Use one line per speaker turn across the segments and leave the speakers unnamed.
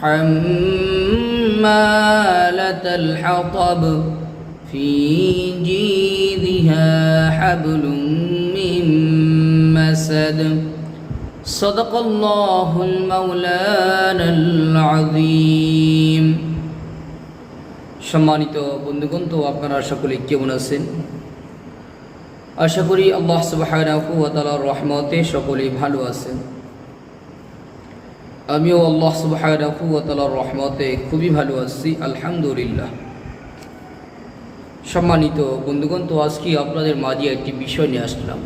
حمالة الحطب في جيدها حبل من مسد صدق الله المولانا العظيم সম্মানিত বন্ধুগণ তো আপনারা সকলে কেমন আছেন আশা করি আল্লাহ সুবাহানাহু ওয়া তাআলার রহমতে সকলেই ভালো আছেন আমিও আল্লাহ তাআলার রহমতে খুবই ভালো আছি, আলহামদুলিল্লাহ। সম্মানিত বন্ধুগণ, তো আজকে আপনাদের মাঝে একটি বিষয় নিয়ে আসলাম।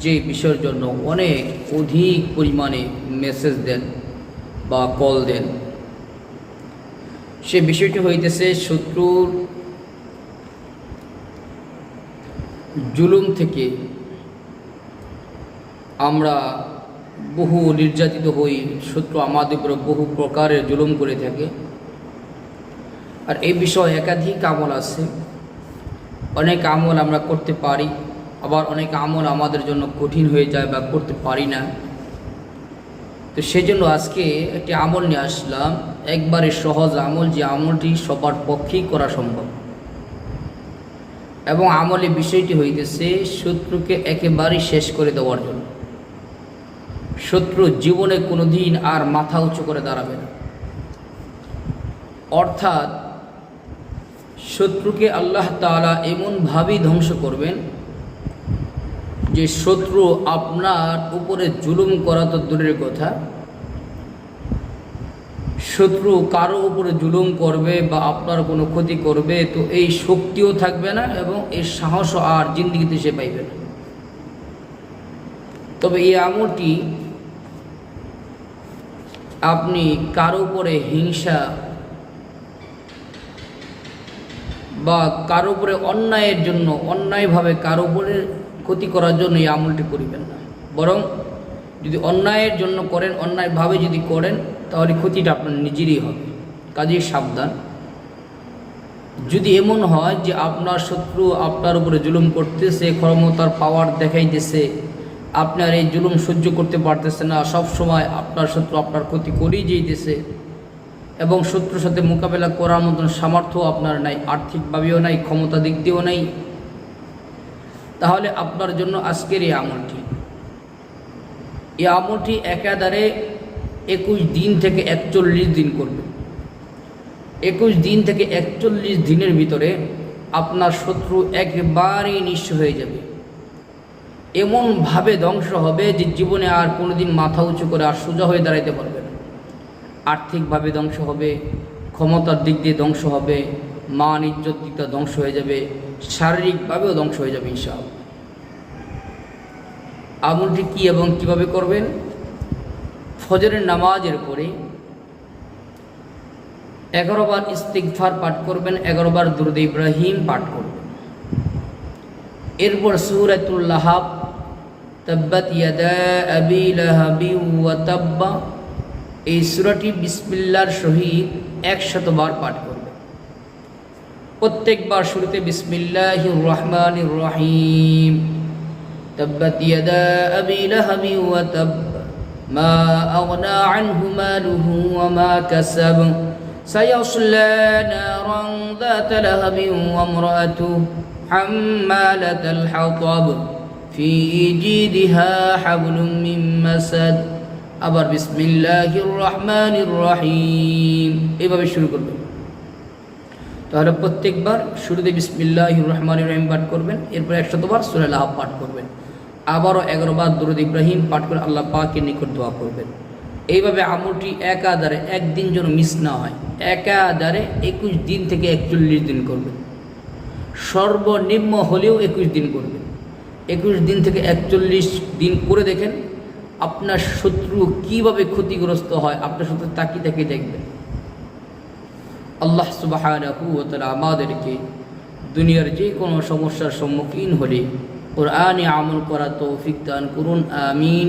যে বিষয়ের জন্য অনেক অধিক পরিমাণে মেসেজ দেন বা কল দেন। সে বিষয়টি হইতেছে শত্রুর জুলুম থেকে আমরা বহু নির্যাতিত হই, শত্রু আমাদের উপরে বহু প্রকারের জুলুম করে থাকে। আর এই বিষয়ে একাধিক আমল আছে। অনেক আমল আমরা করতে পারি, আবার অনেক আমল আমাদের জন্য কঠিন হয়ে যায় বা করতে পারি না। তো সেজন্য আজকে একটি আমল নিয়ে আসলাম, একবারে সহজ আমল যে আমলটি সবার পক্ষেই করা সম্ভব। এবং আমলে বিষয়টি হইতেছে শত্রুকে একেবারেই শেষ করে দেওয়ার জন্য। শত্রু জীবনে কোনো দিন আর মাথা উঁচু করে দাঁড়াবে না। অর্থাৎ শত্রুকে আল্লাহ তালা এমনভাবেই ধ্বংস করবেন যে শত্রু আপনার উপরে জুলুম করা তো দূরের কথা। শত্রু কারও উপরে জুলুম করবে বা আপনার কোনো ক্ষতি করবে তো এই শক্তিও থাকবে না এবং এর সাহসও আর জিন্দিগিতে সে পাইবে না। তবে এই আমলটি আপনি কারও উপরে হিংসা বা কারও উপরে অন্যায়ের জন্য, অন্যায়ভাবে কারও উপরে ক্ষতি করার জন্য এই আমলটি করিবেন না। বরং যদি অন্যায়ের জন্য করেন, অন্যায়ভাবে যদি করেন, তাহলে ক্ষতিটা আপনার নিজেরই হবে। কাজেই সাবধান। যদি এমন হয় যে আপনার শত্রু আপনার উপরে জুলুম করতেছে, ক্ষমতার পাওয়ার দেখাইতেছে আপনার এই জুলুম সহ্য করতে পারতেছে না। সব সময় আপনার শত্রু আপনার ক্ষতি করেই যেতেছে এবং শত্রুর সাথে মোকাবেলা করার মতন সামর্থ্য আপনার নাই, আর্থিকভাবেও নাই, ক্ষমতা দিক দিয়েও নাই। তাহলে আপনার জন্য আজকের এই আমলটি। এই আমলটি একাধারে একুশ দিন থেকে একচল্লিশ দিন করবে। একুশ দিন থেকে একচল্লিশ দিনের ভিতরে আপনার শত্রু একবারেই নিঃস্ব হয়ে যাবে। এমনভাবে ধ্বংস হবে যে জীবনে আর কোনোদিন মাথা উঁচু করে আর সোজা হয়ে দাঁড়াইতে পারবে না। আর্থিকভাবে ধ্বংস হবে, ক্ষমতার দিক দিয়ে ধ্বংস হবে, মান, ইজ্জত দিকটা ধ্বংস হয়ে যাবে, শারীরিকভাবেও ধ্বংস হয়ে যাবে ইনশাল আমলটি কী এবং কীভাবে করবেন? ফজরের নামাজের পরে এগারোবার ইস্তিকফার পাঠ করবেন এগারোবার দুরুদ ইব্রাহিম পাঠ করবেন। এরপর সুরতুল্লাহাব তব্বত ইয়াদাবিলাহাবিউতাব্বা এই সুরাটি বিসমিল্লার সহিত একশতবার পাঠ করবে। প্রত্যেকবার শুরুতে বিসমিল্লাহ রহমান রহিম। তব্বত ইয়াদাবিলাহাবিউতাব্বা মা আগনা আনহু মালুহু ওয়া মা কাসাব। سيصلى نارا ذات لهب وامرأته حمالة الحطب في جيدها حبل من مسد আবার বিসমিল্লাহির রহমানির রহিম এভাবে শুরু করবে তো তাহলে প্রত্যেকবার শুরুতে বিসমিল্লাহ রহমান রহিম পাঠ করবেন এরপরে একশতবার সুরাল আহাব পাঠ করবেন আবারও এগারো বার দুরুদ ইব্রাহিম পাঠ করে আল্লাহ পাকের নিকট দোয়া করবেন এইভাবে আমলটি একাধারে একদিন যেন মিস না হয়। একাধারে একুশ দিন থেকে একচল্লিশ দিন করবে। সর্বনিম্ন হলেও একুশ দিন করবে। একুশ দিন থেকে একচল্লিশ দিন করে দেখেন আপনার শত্রু কীভাবে ক্ষতিগ্রস্ত হয়, আপনার শত্রু তাকিয়ে তাকিয়ে দেখবেন। আল্লাহ সুবাহ আমাদেরকে দুনিয়ার যে কোনো সমস্যার সম্মুখীন হলে কোরআনে আমল করা তৌফিক দান করুন, আমিন।